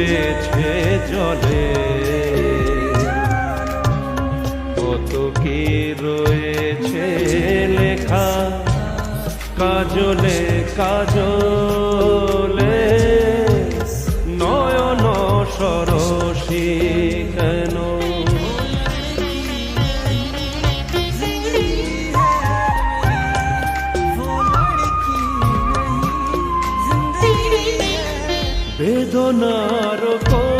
ভরেছে জলে। কত কি রয়েছে লেখা? কাজলে কাজলে নয়ন সরসী বেদনার কো